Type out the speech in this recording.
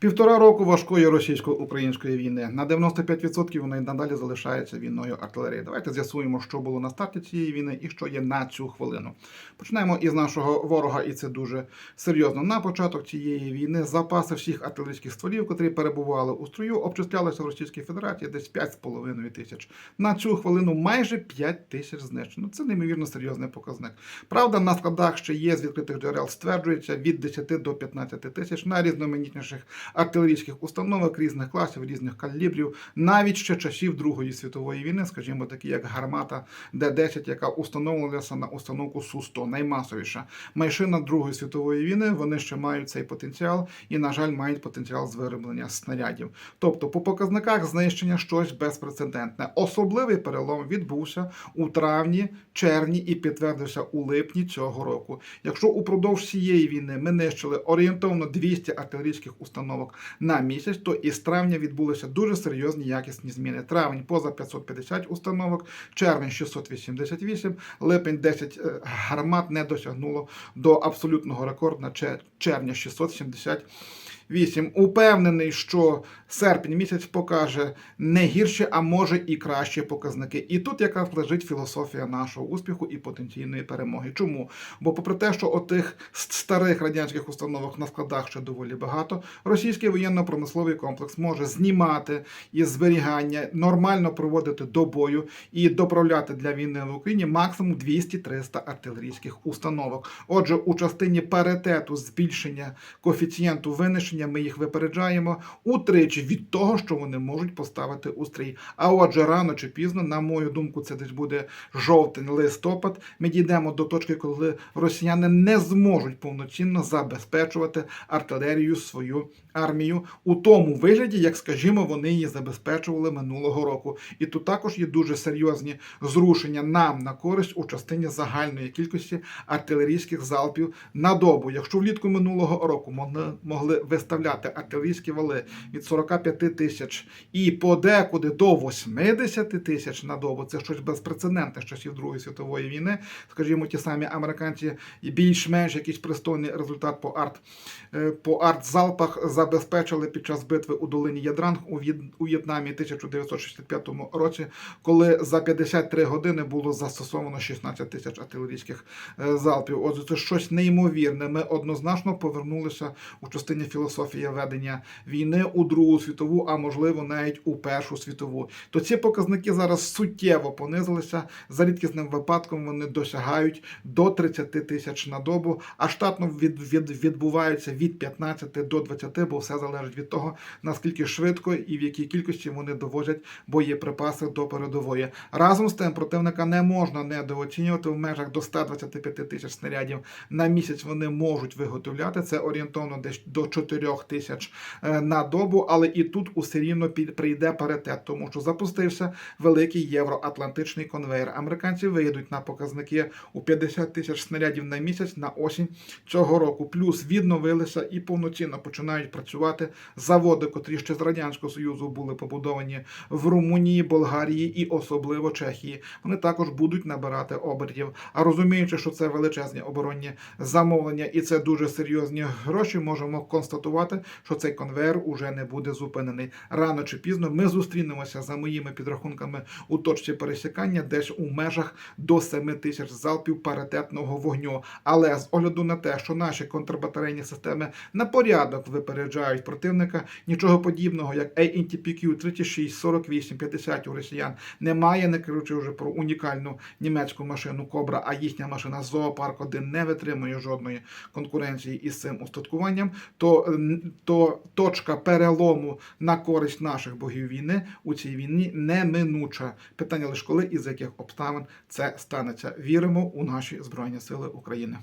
Півтора року важкої російсько-української війни. На 95% вона й надалі залишається війною артилерії. Давайте з'ясуємо, що було на старті цієї війни і що є на цю хвилину. Почнемо із нашого ворога, і це дуже серйозно. На початок цієї війни запаси всіх артилерійських стволів, котрі перебували у строю, обчислялися в Російській Федерації десь 5,5 тисяч. На цю хвилину майже 5 тисяч знищено. Це неймовірно серйозний показник. Правда, на складах ще є з відкритих джерел стверджується від 10 до 15 тисяч на різноманітніших артилерійських установок різних класів, різних калібрів, навіть ще часів Другої світової війни, скажімо, такі як гармата Д-10, яка установлювалася на установку Су-100, наймасовіша машина Другої світової війни. Вони ще мають цей потенціал і, на жаль, мають потенціал з вироблення снарядів. Тобто, по показниках знищення щось безпрецедентне. Особливий перелом відбувся у травні, червні і підтвердився у липні цього року. Якщо упродовж цієї війни ми нищили орієнтовно 200 артилерійських установок на місяць, то із травня відбулися дуже серйозні якісні зміни. Травень поза 550 установок, червень 688, липень 10 е, гармат не досягнуло до абсолютного рекорду на червня 670. 8. Упевнений, що серпень місяць покаже не гірші, а може і кращі показники. І тут якраз лежить філософія нашого успіху і потенційної перемоги. Чому? Бо, попри те, що отих старих радянських установок на складах ще доволі багато, російський воєнно-промисловий комплекс може знімати із зберігання, нормально проводити до бою і доправляти для війни в Україні максимум 200-300 артилерійських установок. Отже, у частині паритету збільшення коефіцієнту винищення ми їх випереджаємо утричі від того, що вони можуть поставити у стрій. А отже, рано чи пізно, на мою думку, це десь буде жовтень, листопад. Ми дійдемо до точки, коли росіяни не зможуть повноцінно забезпечувати артилерію свою армію у тому вигляді, як, скажімо, вони її забезпечували минулого року. І тут також є дуже серйозні зрушення нам на користь у частині загальної кількості артилерійських залпів на добу. Якщо влітку минулого року могли, могли виставляти артилерійські вали від 45 тисяч і подекуди до 80 тисяч на добу, це щось безпрецедентне з часів Другої світової війни. Скажімо, ті самі американці більш-менш якийсь пристойний результат по арт е, по арт-залпах забезпечили під час битви у долині Ядранг у у В'єтнамі 1965 році, коли за 53 години було застосовано 16 тисяч артилерійських е, залпів. Отже, це щось неймовірне. Ми однозначно повернулися у частині філософії ведення війни у Другу світову, а можливо навіть у Першу світову. То ці показники зараз суттєво понизилися. За рідкісним випадком вони досягають до 30 тисяч на добу, а штатно від, від, відбуваються від 15 до 20, бо все залежить від того, наскільки швидко і в якій кількості вони довозять боєприпаси до передової. Разом з тим противника не можна недооцінювати в межах до 125 тисяч снарядів на місяць. Вони можуть виготовляти це орієнтовно десь до 4 тисяч е, на добу, але і тут усе рівно прийде паритет, тому що запустився великий євроатлантичний конвейер. Американці вийдуть на показники у 50 тисяч снарядів на місяць на осінь цього року. Плюс відновилися і повноцінно починають працювати заводи, котрі ще з радянського союзу були побудовані в Румунії, Болгарії і особливо Чехії. Вони також будуть набирати обертів. А розуміючи, що це величезні оборонні замовлення і це дуже серйозні гроші, можемо констатувати, що цей конвейер уже не буде зупинений. Рано чи пізно ми зустрінемося за моїми підрахунками у точці пересікання, десь у межах до 7 тисяч залпів паритетного вогню. Але з огляду на те, що наші контрбатарейні системи на порядок випереджають противника, нічого подібного, як ANTPQ 36, 48, 50 у росіян немає, не кажучи вже про унікальну німецьку машину Кобра, а їхня машина Зоопарк 1 не витримує жодної конкуренції із цим устаткуванням, то, то точка перелому на користь наших богів війни у цій війні неминуча. Питання лише коли і з яких обставин це станеться. Віримо у наші Збройні Сили України.